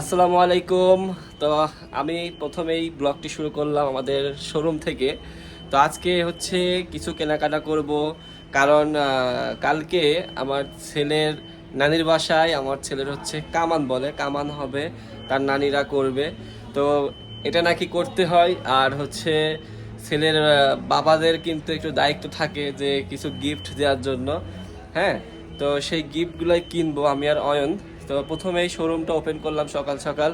আসসালামু আলাইকুম। তো আমি প্রথমেই ব্লগটি শুরু করলাম আমাদের শোরুম থেকে। তো আজকে হচ্ছে কিছু কেনাকাটা করব, কারণ কালকে আমার ছেলের নানির বাসায় আমার ছেলের হচ্ছে কামান বলে, কামান হবে, তার নানিরা করবে। তো এটা নাকি করতে হয়, আর হচ্ছে ছেলের বাবাদের কিন্তু একটু দায়িত্ব থাকে যে কিছু গিফট দেওয়ার জন্য। হ্যাঁ তো সেই গিফটগুলোই কিনবো আমি আর অয়ন। তো প্রথমেই শোরুমটা ওপেন করলাম সকাল সকাল।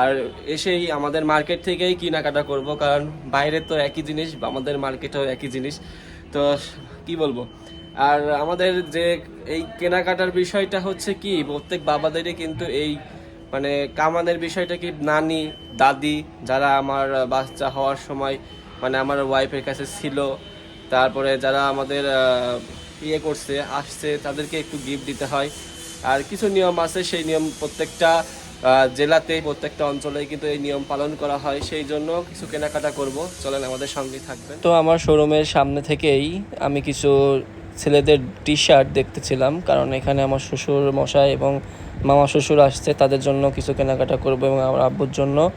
আর এসেই আমাদের মার্কেট থেকেই কেনাকাটা করব, কারণ বাইরে তো একই জিনিস, আমাদের মার্কেটেও একই জিনিস। তো কি বলব? আর আমাদের যে এই কেনাকাটার বিষয়টা হচ্ছে কি, প্রত্যেক বাবাদেরই কিন্তু এই মানে কামানের বিষয়টা কি, নানি, দাদি যারা আমার বাচ্চা হওয়ার সময় মানে আমার ওয়াইফের কাছে ছিল, তারপরে যারা আমাদের ইয়ে করছে, আসছে, তাদেরকে একটু গিফট দিতে হয়। আর কিছু নিয়ম আছে সেই নিয়ম প্রত্যেকটা জেলাতে প্রত্যেকটা অঞ্চলে কিন্তু এই নিয়ম পালন করা হয়। সেই জন্য কিছু কেনাকাটা করব। চলেন আমাদের সঙ্গেই থাকবেন। তো আমার শোরুমের সামনে থেকেই আমি কিছু ছেলেদের টি শার্ট দেখতেছিলাম কারণ এখানে আমার শ্বশুর মশাই এবং মামা শ্বশুর আসছে তাদের জন্য কিছু কেনাকাটা করব এবং আমার আব্বুর জন্য।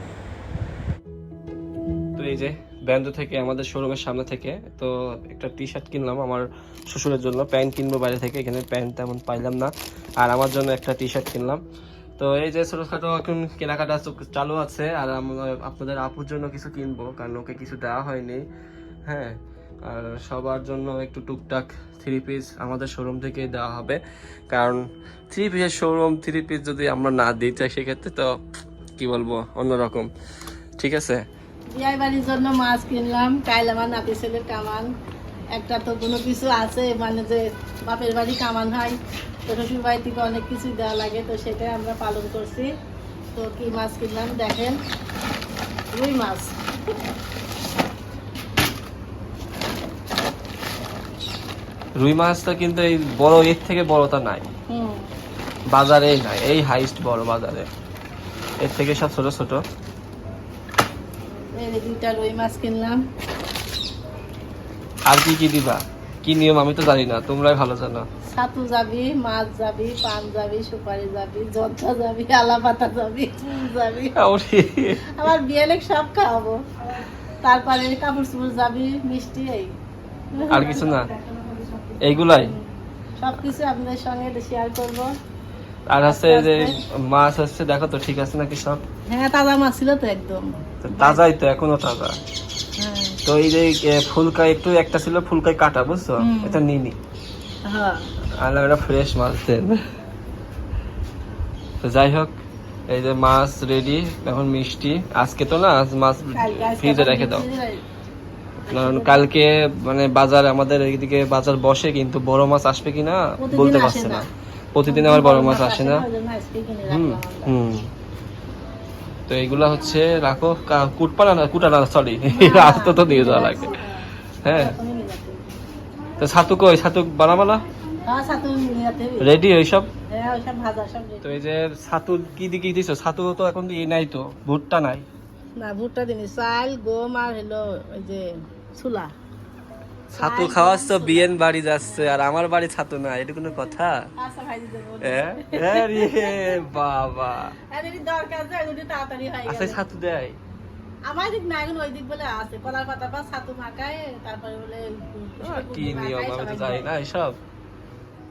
তো এই যে ব্যান্ড থেকে, আমাদের শোরুমের সামনে থেকে, তো একটা টি শার্ট কিনলাম আমার শ্বশুরের জন্য, প্যান্ট কিনবো বাইরে থেকে, এখানে প্যান্ট তেমন পাইলাম না, আর আমার জন্য একটা টি শার্ট কিনলাম। তো এই যে ছোটখাটো এখন কেনাকাটা চালু আছে, আর আমরা আপনাদের আপুর জন্য কিছু কিনবো, কারণ ওকে কিছু দেওয়া হয়নি হ্যাঁ আর সবার জন্য একটু টুকটাক থ্রি পিস আমাদের শোরুম থেকেই দেওয়া হবে, কারণ থ্রি পিসের শোরুম থ্রি পিস যদি আমরা না দিই তাই সেক্ষেত্রে তো কি বলব, অন্যরকম, ঠিক আছে? বিয়ে বাড়ির জন্য মাছ কিনলাম আমার নাতি ছেলের কামান। একটা তো কোনো কিছু আছে মানে যে বাপের বাড়ি কামান হয় তো শ্বশুর বাড়ি থেকে অনেক কিছু দেওয়া লাগে তো সেটাই আমরা পালন করছি। তো কি মাছ কিনলাম দেখেন রুই মাছ। রুই মাছটা কিন্তু এই বড় এর থেকে বড়টা নাই। হুম। বাজারেই নাই এই হাইস্ট বড় বাজারে। এর থেকে সব ছোট ছোট। এই দুইটা রুই মাছ কিনলাম। আর কি কি দিবা? কি নিয়ম? আমি তো জানি না। তোমরাই ভালো জানো। ছাতু যাবি মাছ যাবি পান যাবি সুপারি যাবি জর্দা যাবি আলা পাতা যাবি। যাবি আমার বিয়ে লেগ সব খাওয়াবো। তারপরে কাপড় চুপড় যাবি মিষ্টি এই। আর কিছু না? এইগুলাই? সব কিছু আপনাদের সঙ্গে শেয়ার করব। আর হচ্ছে যে মাছ হচ্ছে দেখো তো ঠিক আছে নাকি সব? হ্যাঁ তাজা মাছ ছিল তো একদম। তাজাই তো এখনও তাজা। হ্যাঁ। তো এই যে এ, ফুলকাই একটু একটা ছিল ফুলকাই কাটা বুঝছ। এটা নিনি হ্যাঁ। আর এটা ফ্রেশ মাছ দেন। তো যাই হোক এই যে মাছ রেডি এখন মিষ্টি। আজকে তো না আজ মাছ ফ্রিজে রেখে দাও। কারণ কালকে মানে বাজার আমাদের এইদিকে বাজার বসে কিন্তু বড় মাছ আসবে কিনা বলতে পারছে না। প্রতিদিন আমার বড় মাছ আসে না? হুম হুম। তো এগুলা হচ্ছে রাখো কুটপানা না কুটা না। সরি আস্ত তো দিয়ে যাওয়া লাগে। হ্যাঁ। নিয়ে। তো ছাতু ওই হ্যাঁ ছাতু নিয়ে যেতে হবে। রেডি হ্যাঁ ওইসব সব তো এই যে ছাতু কি দিকে দিছো? ছাতু তো এখন ই নাই তো ভুট্টা নাই। না ভুট্টা দিনি। চাল গম আর হলো ওই যে ছোলা ছাতু খাওয়াচ্ছ বিয়েন বাড়ি যাচ্ছে আর আমার বাড়ি ছাতু না এটা কোনো কথা? আচ্ছা বাবা। আচ্ছা ছাতু দেয়। আমার দিক না এখন ওই দিক বলে আছে। কলার পাতা পা ছাতু মাখায় তারপরে বলে কি নিয়ম আমি তো জানি না এসব।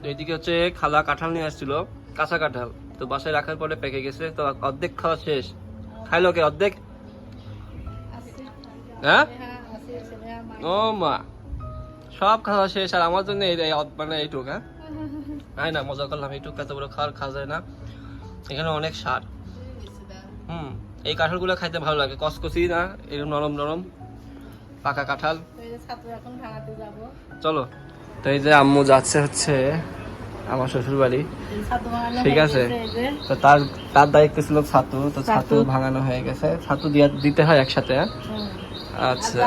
এইদিকে হচ্ছে খালা কাঁঠাল নিয়ে আসছিল কাঁচা কাঁঠাল। তো বাসায় রাখার পরে পেকে গেছে তো অর্ধেক খাওয়া শেষ। খাইলো কে অর্ধেক? হ্যাঁ? ও মা। সব খাওয়া শেষ আর আমার জন্য মানে এইটুক হ্যাঁ? আয় না? মজা করলাম এইটুক এত বড় খাওয়ার খাওয়া যায় না। এখানে অনেক সার। হুম এই কাঁঠালগুলো খাইতে ভালো লাগে। কসকসি না এরকম নরম নরম পাকা কাঁঠাল। চলো। তো এই যে আম্মু যাচ্ছে হচ্ছে আমার শ্বশুর বাড়ি ঠিক আছে। তো তার তার দায়িত্ব ছিল ছাতু তো ছাতু ছাতু। ভাঙানো হয়ে গেছে। ছাতু দিয়া দিতে হয় একসাথে হ্যাঁ? আচ্ছা।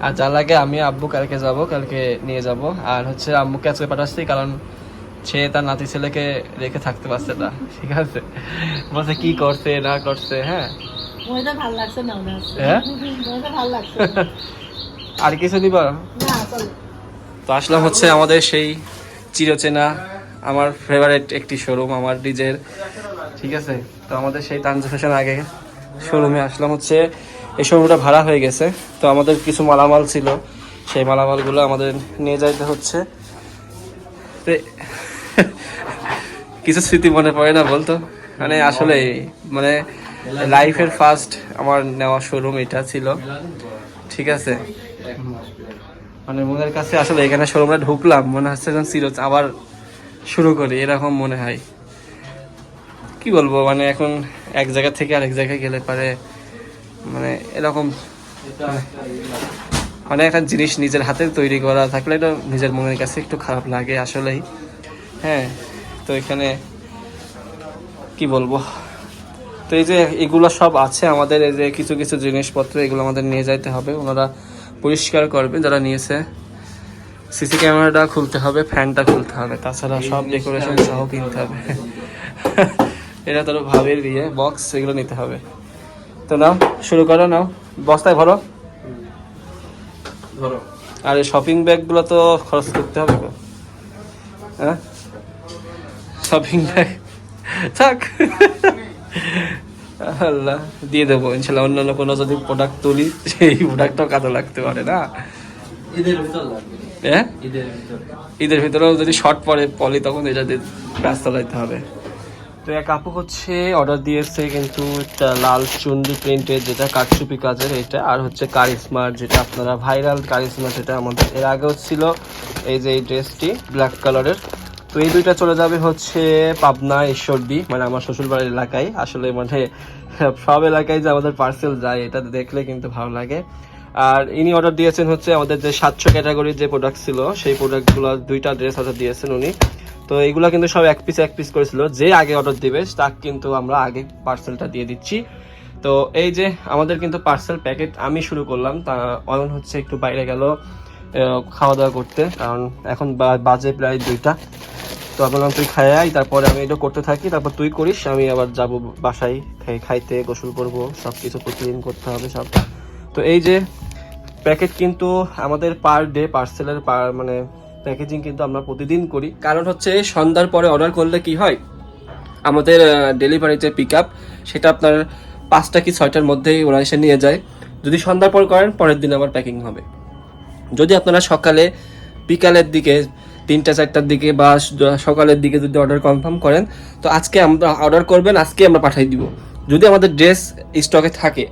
আর লাগে আমি আব্বু কালকে যাব কালকে নিয়ে যাব। আর হচ্ছে আম্মুকে আজকে পাঠাচ্ছি কারণ সে তার নাতি ছেলেকে রেখে থাকতে পারছে না। ঠিক আছে? বলছে কি করছে না করছে হ্যাঁ? হ্যাঁ? আর কিছু দিবা তো আসলাম হচ্ছে আমাদের সেই চিরচেনা আমার ফেভারিট একটি শোরুম আমার ডিজের। ঠিক আছে? তো আমাদের সেই ফ্যাশন আগে শোরুমে আসলাম হচ্ছে এই শোরুমটা ভাড়া হয়ে গেছে। তো আমাদের কিছু মালামাল ছিল। সেই মালামালগুলো আমাদের নিয়ে যাইতে হচ্ছে। কিছু স্মৃতি মনে পড়ে না বলতো? মানে আসলে মানে লাইফের ফার্স্ট আমার নেওয়া শোরুম এটা ছিল। ঠিক আছে? মানে মনের কাছে আসলে এখানে শোরুমে ঢুকলাম, মনে হচ্ছে যেন চির আবার শুরু করি, এরকম মনে হয়। কি বলব মানে এখন এক জায়গা থেকে আরেক জায়গায় গেলে পারে মানে এরকম মানে একটা জিনিস নিজের হাতে তৈরি করা থাকলে এটা নিজের মনের কাছে একটু খারাপ লাগে আসলেই। হ্যাঁ তো এখানে কি বলব? তো এই যে এগুলো সব আছে আমাদের, এই যে কিছু কিছু জিনিসপত্র এগুলো আমাদের নিয়ে যাইতে হবে। ওনারা পরিষ্কার করবে যারা নিয়েছে। সিসি ক্যামেরাটা খুলতে হবে, ফ্যানটা খুলতে হবে, তাছাড়া সব ডেকোরেশন সহ কিনতে হবে। এটা তোর ভাবের বিয়ে বক্স, এগুলো নিতে হবে। তো নাও শুরু করো নাও। বস্তায় ভরো। ধরো। আর এই শপিং ব্যাগগুলো তো খরচ করতে হবে। হ্যাঁ? শপিং ব্যাগ থাক। আল্লাহ দিয়ে দেবো। ইনশাল্লাহ অন্যান্য কোনো যদি প্রোডাক্ট তুলি সেই প্রোডাক্টটাও কাজে লাগতে পারে না। ঈদের ভিতর লাগবে। হ্যাঁ? ঈদের ভিতরেও যদি শর্ট পরে পলি তখন এটা দিয়ে কাজ চালাইতে হবে। তো এক আপু হচ্ছে অর্ডার দিয়েছে কিন্তু লাল চুন্ডি প্রিন্টের যেটা কারচুপি কাজের এটা, আর হচ্ছে কারিশমার যেটা আপনারা ভাইরাল কারিশমা যেটা আমাদের এর আগেও ছিল, এই যে এই ড্রেসটি ব্ল্যাক কালারের তো এই দুইটা চলে যাবে হচ্ছে পাবনা ঈশ্বরদী মানে আমার শ্বশুরবাড়ির এলাকায়। আসলে মানে সব এলাকায় যে আমাদের পার্সেল যায়, এটা দেখলে কিন্তু ভালো লাগে। আর ইনি অর্ডার দিয়েছেন হচ্ছে আমাদের যে সাতশো ক্যাটাগরির যে প্রোডাক্ট ছিল, সেই প্রোডাক্টগুলো দুইটা ড্রেস অর্ডার দিয়েছেন উনি। তো এগুলো কিন্তু সব এক পিস এক পিস করেছিল যে আগে অর্ডার দিবে, তাকে কিন্তু আমরা আগে পার্সেলটা দিয়ে দিচ্ছি। তো এই যে আমাদের কিন্তু পার্সেল প্যাকেট আমি শুরু করলাম। তা অয়ন হচ্ছে একটু বাইরে গেল খাওয়া দাওয়া করতে। কারণ এখন বাজে প্রায় দুইটা। তো বললাম, তুই খাই তারপরে আমি এটা করতে থাকি। তারপর তুই করিস, আমি আবার যাব বাসায় খাই, খাইতে, গোসল করব সব কিছু প্রতিদিন করতে হবে সব। তো এই যে প্যাকেট কিন্তু আমাদের পার ডে পার্সেলের পার মানে প্যাকেজিং কিন্তু আমরা প্রতিদিন করি। কারণ হচ্ছে, সন্ধ্যার পরে অর্ডার করলে কি হয়? আমাদের ডেলিভারি যে পিক আপ সেটা আপনার পাঁচটা কি ছয়টার মধ্যেই ওরা এসে নিয়ে যায়। যদি সন্ধ্যার পর করেন, পরের দিন আবার প্যাকিং হবে। যদি আপনারা সকালে বিকালের দিকে, তিনটা, চারটার দিকে বা সকালের দিকে যদি অর্ডার কনফার্ম করেন, তো আজকে আমরা অর্ডার করবেন, আজকে আমরা পাঠিয়ে দিব। যদি আমাদের ড্রেস স্টকে থাকে,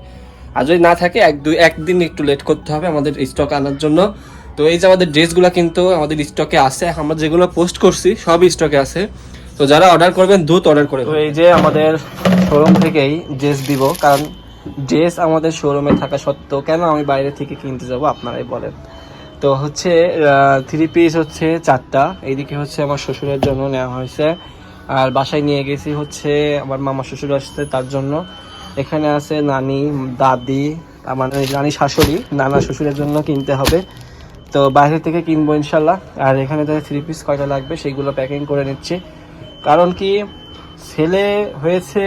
আর যদি না থাকে, এক, দুই, একদিন একটু লেট করতে হবে আমাদের স্টক আনার জন্য। তো এই যে আমাদের ড্রেসগুলো কিন্তু আমাদের স্টকে আছে আমরা যেগুলো পোস্ট করছি সবই স্টকে আছে। তো যারা অর্ডার করবেন দ্রুত অর্ডার করে তো এই যে আমাদের শোরুম থেকেই ড্রেস দিব কারণ ড্রেস আমাদের শোরুমে থাকা সত্ত্বেও কেন আমি বাইরে থেকে কিনতে যাব আপনারাই বলেন। তো হচ্ছে থ্রি পিস হচ্ছে চারটা এইদিকে হচ্ছে আমার শ্বশুরের জন্য নেওয়া হয়েছে। আর বাসায় নিয়ে গেছি হচ্ছে আমার মামা শ্বশুর আসছে তার জন্য। এখানে আছে নানি দাদি আমার নানি শাশুড়ি নানা শ্বশুরের জন্য কিনতে হবে। তো বাইরে থেকে কিনবো ইনশাল্লাহ। আর এখানে তাদের থ্রি পিস কয়টা লাগবে সেইগুলো প্যাকিং করে নিচ্ছি। কারণ কি ছেলে হয়েছে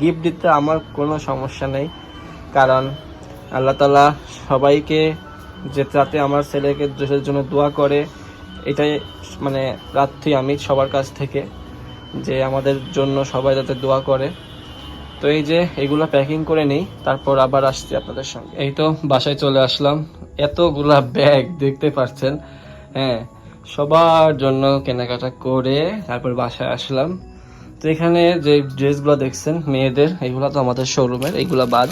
গিফট দিতে আমার কোনো সমস্যা নেই। কারণ আল্লাহ তালা সবাইকে যে যাতে আমার ছেলেকে দেশের জন্য দোয়া করে। এটাই মানে প্রার্থী আমি সবার কাছ থেকে, যে আমাদের জন্য সবাই যাতে দোয়া করে। তো এই যে এগুলো প্যাকিং করে নেই, তারপর আবার আসছি আপনাদের সঙ্গে। এই তো বাসায় চলে আসলাম। এতগুলা ব্যাগ দেখতে পাচ্ছেন? হ্যাঁ সবার জন্য কেনাকাটা করে তারপর বাসায় আসলাম। তো এখানে যে ড্রেসগুলো দেখছেন, মেয়েদের, এগুলো তো আমাদের শোরুমের এগুলা বাদ।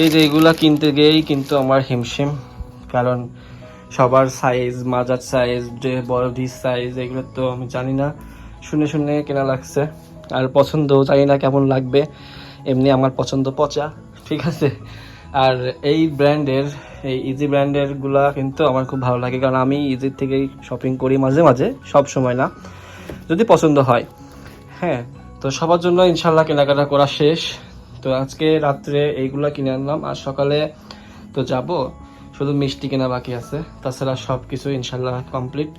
এই যে এগুলা কিনতে গিয়েই কিন্তু আমার হিমশিম, কারণ সবার সাইজ মাজার সাইজ বডি সাইজ এগুলো তো আমি জানি না। শুনে শুনে কেনা লাগছে। আর পছন্দ জানি না কেমন লাগবে। এমনি আমার পছন্দ পচা, ঠিক আছে? আর এই ব্র্যান্ডের, এই ইজি ব্র্যান্ডেরগুলা কিন্তু আমার খুব ভালো লাগে, কারণ আমি ইজির থেকেই শপিং করি মাঝে মাঝে, সব সময় না। যদি পছন্দ হয় হ্যাঁ? তো সবার জন্য ইনশাল্লাহ কেনাকাটা করা শেষ। তো আজকে রাত্রে এইগুলা কিনে আনলাম, আর সকালে তো যাব, শুধু মিষ্টি কেনা বাকি আছে। তাছাড়া সব কিছু ইনশাল্লাহ কমপ্লিট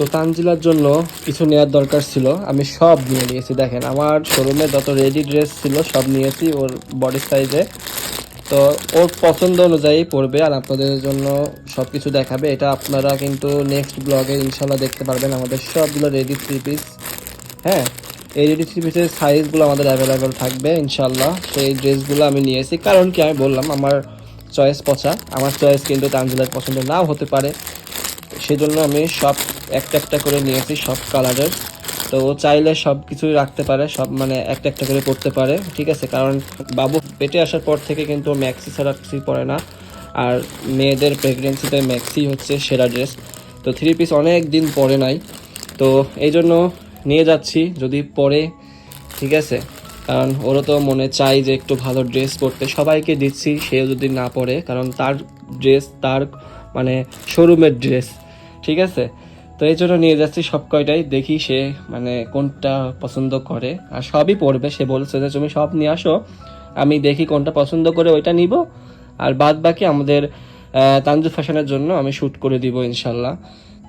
তো তানজিলার জন্য কিছু নেওয়ার দরকার ছিল। আমি সব নিয়ে নিয়েছি, দেখেন, আমার শোরুমে যত রেডি ড্রেস ছিল, সব নিয়েছি ওর বডি সাইজে তো ওর পছন্দ অনুযায়ী পড়বে আর আপনাদের জন্য সব কিছু দেখাবে। এটা আপনারা কিন্তু নেক্সট ব্লগে ইনশাল্লাহ দেখতে পারবেন আমাদের সবগুলো রেডি থ্রি পিস হ্যাঁ এই রেডি থ্রি পিসের সাইজগুলো আমাদের অ্যাভেলেবেল থাকবে ইনশাল্লাহ সেই ড্রেসগুলো আমি নিয়েছি। কারণ কি আমি বললাম, আমার চয়েস পচা। আমার চয়েস কিন্তু তানজিলার পছন্দ নাও হতে পারে। সেজন্য আমি সব একটা একটা করে নিয়েছি, সব কালারের। তো ও চাইলে সব কিছুই রাখতে পারে, সব মানে একটা একটা করে পড়তে পারে, ঠিক আছে? কারণ বাবু পেটে আসার পর থেকে কিন্তু ম্যাক্সি ছাড়া কিছুই পরে না। আর মেয়েদের প্রেগনেন্সিতে ম্যাক্সি হচ্ছে সেরা ড্রেস তো থ্রি পিস অনেক দিন পরে নাই। তো এই জন্য নিয়ে যাচ্ছি, যদি পরে, ঠিক আছে? কারণ ওরও তো মনে চাই যে একটু ভালো ড্রেস পরতে। সবাইকে দিচ্ছি, সেও যদি না পরে, কারণ তার ড্রেস তার মানে শোরুমের ড্রেস ঠিক আছে? তো এই জন্য নিয়ে যাচ্ছি সব কয়টাই, দেখি সে মানে কোনটা পছন্দ করে। আর সবই পড়বে, সে বলছে যে, তুমি সব নিয়ে আসো, আমি দেখি কোনটা পছন্দ করে ওইটা নিব। আর বাদ বাকি আমাদের তানজু ফ্যাশনের জন্য আমি শ্যুট করে দিব ইনশাল্লাহ।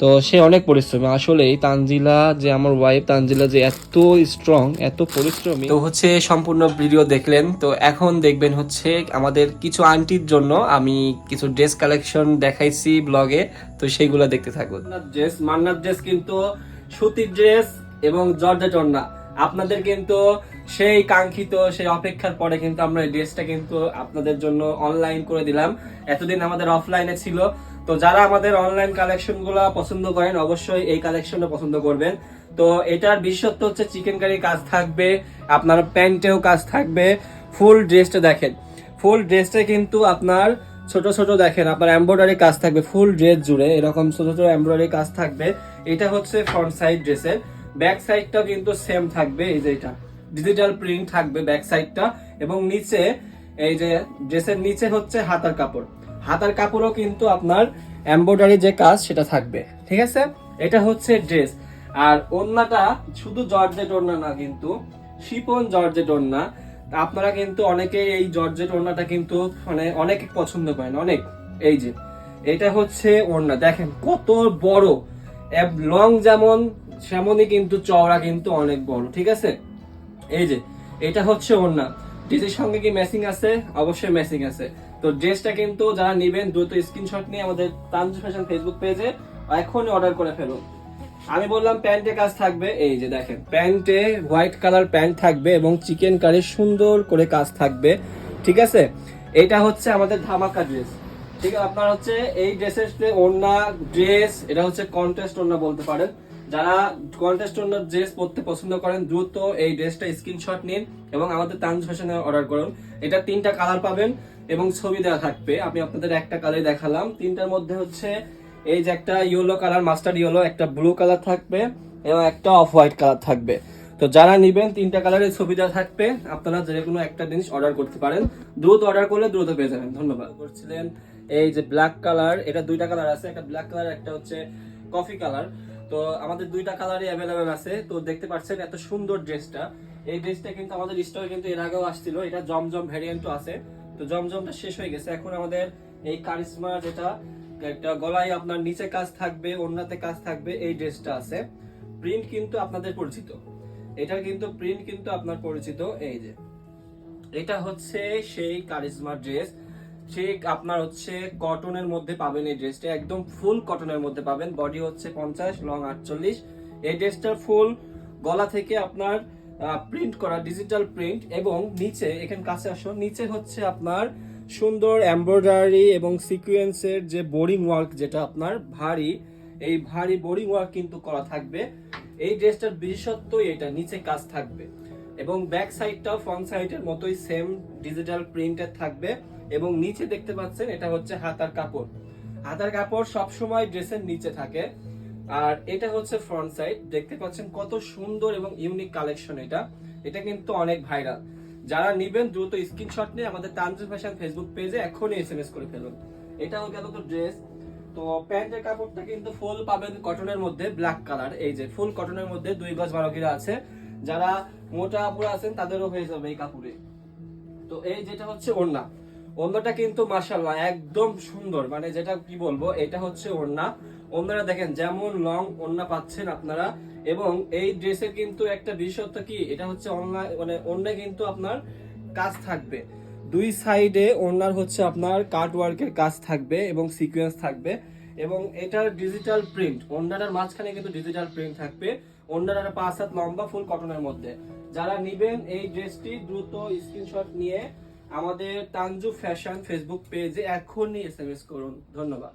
তো সে অনেক পরিশ্রমী। আসলেই তানজিলা যে আমার ওয়াইফ তানজিলা যে এত স্ট্রং এত পরিশ্রমী। তো হচ্ছে সম্পূর্ণ ভিডিও দেখলেন। তো এখন দেখবেন হচ্ছে আমাদের কিছু আন্টির জন্য আমি কিছু ড্রেস কালেকশন দেখাইছি ব্লগে তো সেইগুলো দেখতে থাকুন। ড্রেস মান্নার ড্রেস কিন্তু সুতির ড্রেস এবং জর্জেট ওড়না আপনাদের কিন্তু সেই কাঙ্ক্ষিত সেই অপেক্ষার পরে কিন্তু আমরা এই ড্রেসটা কিন্তু আপনাদের জন্য অনলাইন করে দিলাম। এতদিন আমাদের অফলাইনে ছিল। তো যারা আমাদের অনলাইন কালেকশনগুলা পছন্দ করেন, অবশ্যই এই কালেকশনটা পছন্দ করবেন। তো এটার বিশেষত্ব হচ্ছে চিকেন কারি কাজ থাকবে, আপনার প্যান্টেও কাজ থাকবে ফুল ড্রেসটা দেখেন। ফুল ড্রেসটা কিন্তু আপনার ছোট ছোট দেখেন, আপনার এমব্রয়ডারি কাজ থাকবে ফুল ড্রেস জুড়ে এরকম ছোট ছোট এমব্রয়ডারি কাজ থাকবে। এটা হচ্ছে ফ্রন্ট সাইড ড্রেসের ব্যাক সাইডটাও কিন্তু সেম থাকবে, এই যে এটা। ডিজিটাল প্রিন্ট থাকবে ব্যাক সাইডটা এবং নিচে, এই যে ড্রেসের নিচে হচ্ছে হাতার কাপড়। হাতার কাপড়ও কিন্তু আপনার এমব্রয়ডারি যে কাজ, সেটা থাকবে। ঠিক আছে? এটা হচ্ছে ড্রেস আর ওড়নাটা শুধু জর্জেট ওড়না না কিন্তু শিপন জর্জেট ওড়না। আপনারা কিন্তু অনেকে এই জর্জেট ওড়নাটা কিন্তু মানে অনেক পছন্দ করেন, অনেক। এই যে, এটা হচ্ছে ওড়না। দেখেন কত বড়। লং যেমন, সেমনই কিন্তু চওড়া কিন্তু অনেক বড়। ঠিক আছে? এই যে, এটা হচ্ছে ওড়না। ড্রেসের সঙ্গে কি ম্যাচিং আছে? অবশ্যই ম্যাচিং আছে। তো ড্রেসটা কিন্তু যারা নেবেন, দ্রুত স্ক্রিনশট নিয়ে আমাদের তানজু ফ্যাশন ফেসবুক পেজে এখনই অর্ডার করে ফেলুন। আমি বললাম প্যান্টে কাজ থাকবে। এই যে দেখেন প্যান্টে হোয়াইট কালার প্যান্ট থাকবে এবং চিকেন কারি সুন্দর করে কাজ থাকবে। ঠিক আছে? এটা হচ্ছে আমাদের ধামাকা ড্রেস ঠিক আছে? আপনার হচ্ছে এই ড্রেসের ওড়না ড্রেস এটা হচ্ছে কন্টেস্ট ওড়না বলতে পারেন। যারা কন্টেস্ট ওড়নার ড্রেস পরতে পছন্দ করেন, দ্রুত এই ড্রেসটা স্ক্রিনশট নিন এবং আমাদের তানজ ফ্যাশনে অর্ডার করুন। এটা তিনটা কালার পাবেন এবং ছবি দেওয়া থাকবে। আমি আপনাদের একটা কালার দেখালাম। তিনটার মধ্যে হচ্ছে এই যে একটা ইয়েলো কালার মাস্টার্ড ইয়েলো একটা ব্লু কালার থাকবে এবং একটা অফ হোয়াইট কালার থাকবে। তো যারা নিবেন, তিনটা কালারের দেওয়া থাকবে। আপনারা যে কোনো একটা জিনিস অর্ডার করতে পারেন। দ্রুত অর্ডার করলে দ্রুত পেয়ে যাবেন। ধন্যবাদ। করছিলেন এই যে ব্ল্যাক কালার এটা দুইটা কালার আছে। একটা ব্ল্যাক কালার একটা হচ্ছে কফি কালার তো আমাদের দুইটা কালারই অ্যাভেলেবেল আছে। তো দেখতে পাচ্ছেন এত সুন্দর ড্রেসটা এই ড্রেসটা কিন্তু আমাদের স্টকে কিন্তু এর আগেও আসছিল। এটা জমজম ভ্যারিয়েন্টও আছে। তো জমজমটা শেষ হয়ে গেছে। এখন আমাদের এই কারিশমা যেটা, একটা গলায় আপনার নিচে কাজ থাকবে, ওড়নাতে কাজ থাকবে, এই ড্রেসটা আছে। প্রিন্ট কিন্তু আপনাদের পরিচিত। এটার কিন্তু প্রিন্ট কিন্তু আপনার পরিচিত। এই যে, এটা হচ্ছে সেই কারিজমা ড্রেস ঠিক আপনার হচ্ছে কটনের মধ্যে পাবেন এই ড্রেসটা একদম ফুল কটনের মধ্যে পাবেন। বডি হচ্ছে পঞ্চাশ লং আটচল্লিশ। এই ড্রেসটার ফুল গলা থেকে আপনার প্রিন্ট করা ডিজিটাল প্রিন্ট এবং নিচে, এখানে কাছে আসো, নিচে হচ্ছে আপনার সুন্দর এমব্রয়ডারি এবং সিকুয়েন্সের যে বোরিং ওয়ার্ক যেটা আপনার ভারী, এই ভারী বোরিং ওয়ার্ক কিন্তু করা থাকবে। এই ড্রেসটার বিশেষত্বই এটা, নিচে কাজ থাকবে। এবং ব্যাক সাইডটাও ফ্রন্ট সাইডের মতোই সেম ডিজিটাল প্রিন্টের থাকবে। এবং নিচে দেখতে পাচ্ছেন এটা হচ্ছে হাতার কাপড়। হাতার কাপড় সব সময় ড্রেসের নিচে থাকে। আর এটা হচ্ছে ফ্রন্ট সাইড দেখতে পাচ্ছেন কত সুন্দর এবং ইউনিক কালেকশন এটা। এটা কিন্তু অনেক ভাইরাল যারা নিবেন, দ্রুত স্ক্রিনশট নিয়ে আমাদের তানজু ফ্যাশন ফেসবুক পেজে এখনই এসএমএস করে ফেলুন। এটাও গেল তো ড্রেস তো প্যান্টের কাপড়টা কিন্তু ফুল পাবেন কটনের মধ্যে ব্ল্যাক কালার এই যে ফুল কটনের মধ্যে দুই গজ বারো গিরা আছে। যারা মোটা আপুরা আছেন, তাদেরও হয়ে যাবে এই কাপড়ে। তো এই যেটা হচ্ছে ওড়না। ওড়নাটা কিন্তু মাশাল্লাহ একদম সুন্দর। মানে যেটা কি বলব, এটা হচ্ছে ওড়না। ওড়নারা দেখেন যেমন লং ওড়না পাচ্ছেন আপনারা। এবং এই ড্রেসের কিন্তু একটা বিশেষত্ব কি, এটা হচ্ছে অনলাইন মানে ওড়না কিন্তু আপনার কাজ থাকবে। দুই সাইডে ওড়নার হচ্ছে আপনার কাট ওয়ার্কের কাজ থাকবে এবং সিকোয়েন্স থাকবে। এবং এটার ডিজিটাল প্রিন্ট, ওড়নাটার মাঝখানে কিন্তু ডিজিটাল প্রিন্ট থাকবে। অন্যান্য পাঁচ হাত লম্বা ফুল কটনের মধ্যে। যারা নিবেন এই ড্রেসটি, দ্রুত স্ক্রিনশট নিয়ে আমাদের তানজু ফ্যাশন ফেসবুক পেজে এখনই এস এম এস করুন। ধন্যবাদ।